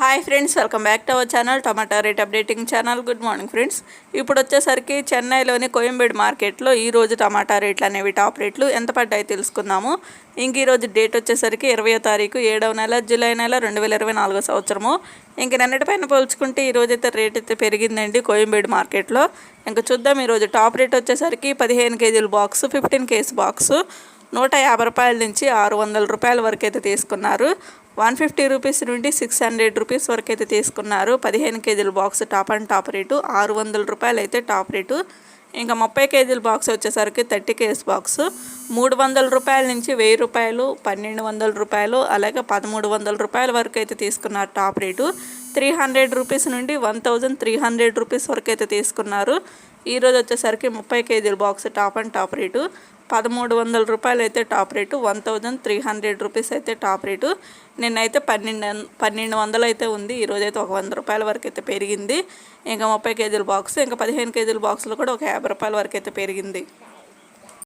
Hi friends welcome back to our channel tomato rate updating channel good morning friends ఇప్పుడు వచ్చేసరికి చెన్నైలోని కోయంబేడు మార్కెట్లో ఈరోజు టమాటా రేట్లు అనేవి టాప్ రేట్లు ఎంత పడ్డాయి తెలుసుకుందాము. ఇంక ఈరోజు డేట్ వచ్చేసరికి ఇరవయో తారీఖు ఏడవ నెల జూలై నెల రెండు వేల ఇరవై నాలుగో సంవత్సరము. ఇంక నిన్నటిపైన పోల్చుకుంటే ఈరోజు అయితే రేట్ అయితే పెరిగిందండి కోయంబేడు మార్కెట్లో. ఇంకా చూద్దాం ఈరోజు టాప్ రేట్ వచ్చేసరికి పదిహేను కేజీల బాక్స్ ఫిఫ్టీన్ కేజీ బాక్స్ నూట యాభై రూపాయల నుంచి ఆరు వందల రూపాయల వరకు అయితే తీసుకున్నారు. వన్ ఫిఫ్టీ రూపీస్ నుండి సిక్స్ హండ్రెడ్ రూపీస్ వరకు అయితే తీసుకున్నారు. పదిహేను కేజీల box top and top rate ఆరు వందల రూపాయలు అయితే టాప్ రేటు. ఇంకా ముప్పై కేజీల బాక్స్ వచ్చేసరికి థర్టీ కేజీ బాక్స్. మూడు వందల రూపాయల నుంచి వెయ్యి రూపాయలు పన్నెండు వందల రూపాయలు అలాగే పదమూడు వందల రూపాయల వరకు అయితే తీసుకున్నారు top rate. Three hundred rupees నుండి one thousand three hundred rupees వరకు అయితే తీసుకున్నారు. ఈరోజు వచ్చేసరికి ముప్పై కేజీల box top and top rate. పదమూడు వందల రూపాయలు అయితే top rate one thousand three hundred rupees అయితే టాప్ రేటు. నిన్నైతే పన్నెండు పన్నెండు వందలు అయితే ఉంది. ఈరోజు అయితే ఒక వంద రూపాయల వరకు అయితే పెరిగింది. ఇంకా ముప్పై కేజీల బాక్స్ ఇంకా పదిహేను కేజీల బాక్స్లో కూడా ఒక యాభై రూపాయల వరకు అయితే పెరిగింది.